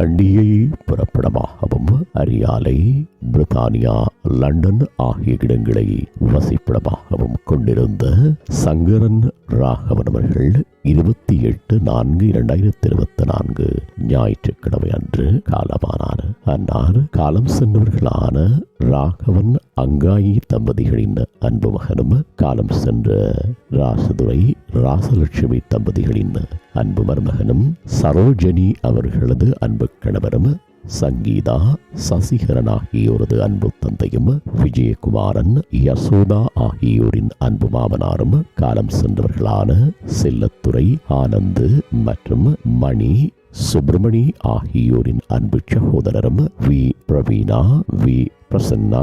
கண்டியை புறப்படமாகவும் அரியாலை பிரித்தானியா London ஆகிய இடங்களை வசிப்பிடமாகவும் கொண்டிருந்த சங்கரன் ராகவன் அவர்கள் இருபத்தி எட்டு நான்கு இரண்டாயிரத்தி இருபத்தி நான்கு ஞாயிற்றுக்கிழமை அன்று காலமானார். அன்னார் காலம் சென்றவர்களான ராகவன் அங்காயி தம்பதிகளின் அன்பு மகனும் காலம் சென்ற ராசதுரை ராசலட்சுமி தம்பதிகளின் அன்பு மருமகனும் சரோஜனி அவர்களது அன்பு கணவரும் சங்கீதா சசிகரன் ஆகியோரது அன்பு தந்தையும் விஜயகுமாரன் யசோதா ஆகியோரின் அன்பு மாமனாரும் காலம் சென்றவர்களான செல்லத்துறை ஆனந்து மற்றும் மணி சுப்பிரமணி ஆகியோரின் அன்பு சகோதரரும் V. Praveena V. Prasanna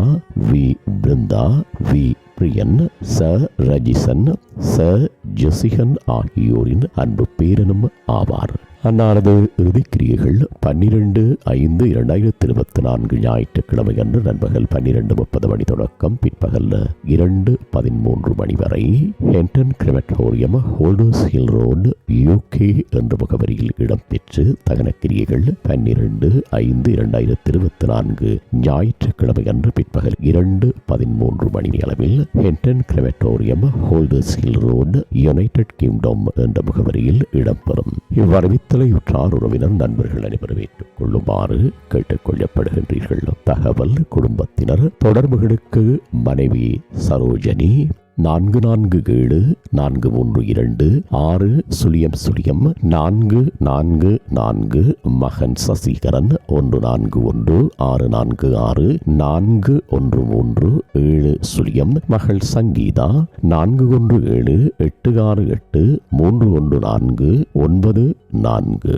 V. Brinda V. Priyan ச. ரஜிசன் ச. ஜசிகன் ஆகியோரின் அன்பு பேரனும் ஆவார். அன்னாரது இறுதிக்கிரியைகள் பன்னிரண்டு ஐந்து இரண்டாயிரத்தி இருபத்தி நான்கு ஞாயிற்றுக்கிழமை அன்று நண்பகல் பன்னிரண்டு முப்பது மணி தொடக்கம் பிற்பகல் இரண்டு பதிமூன்று மணி வரை Hendon crematorium Holders Hill road UK என்ற முகவரியில் இடம்பெற்று தகனக்கிரியைகள் பன்னிரண்டு ஐந்து இரண்டாயிரத்தி இருபத்தி நான்கு ஞாயிற்றுக்கிழமை அன்று பிற்பகல் இரண்டு பதிமூன்று மணி அளவில் Hendon crematorium Holders Hill road United Kingdom என்ற முகவரியில் இடம்பெறும் இவ்வறிவித்தலையுற்றார் உறவினர் நண்பர்கள் அனைவரும் ஏற்றுக் கொள்ளுமாறு கேட்டுக் கொள்ளப்படுகின்றீர்கள் தகவல் குடும்பத்தினர் தொடர்புகளுக்கு மனைவி சரோஜனி நான்கு நான்கு ஏழு நான்கு மூன்று இரண்டு ஆறு சுழியம் சுழியம் நான்கு நான்கு நான்கு மகன் சசிகரன் ஒன்று நான்கு ஒன்று ஆறு நான்கு ஆறு நான்கு ஒன்று மூன்று ஏழு சுழியம் மகள் சங்கீதா நான்கு ஒன்று ஏழு எட்டு ஆறு எட்டு மூன்று ஒன்று நான்கு ஒன்பது நான்கு.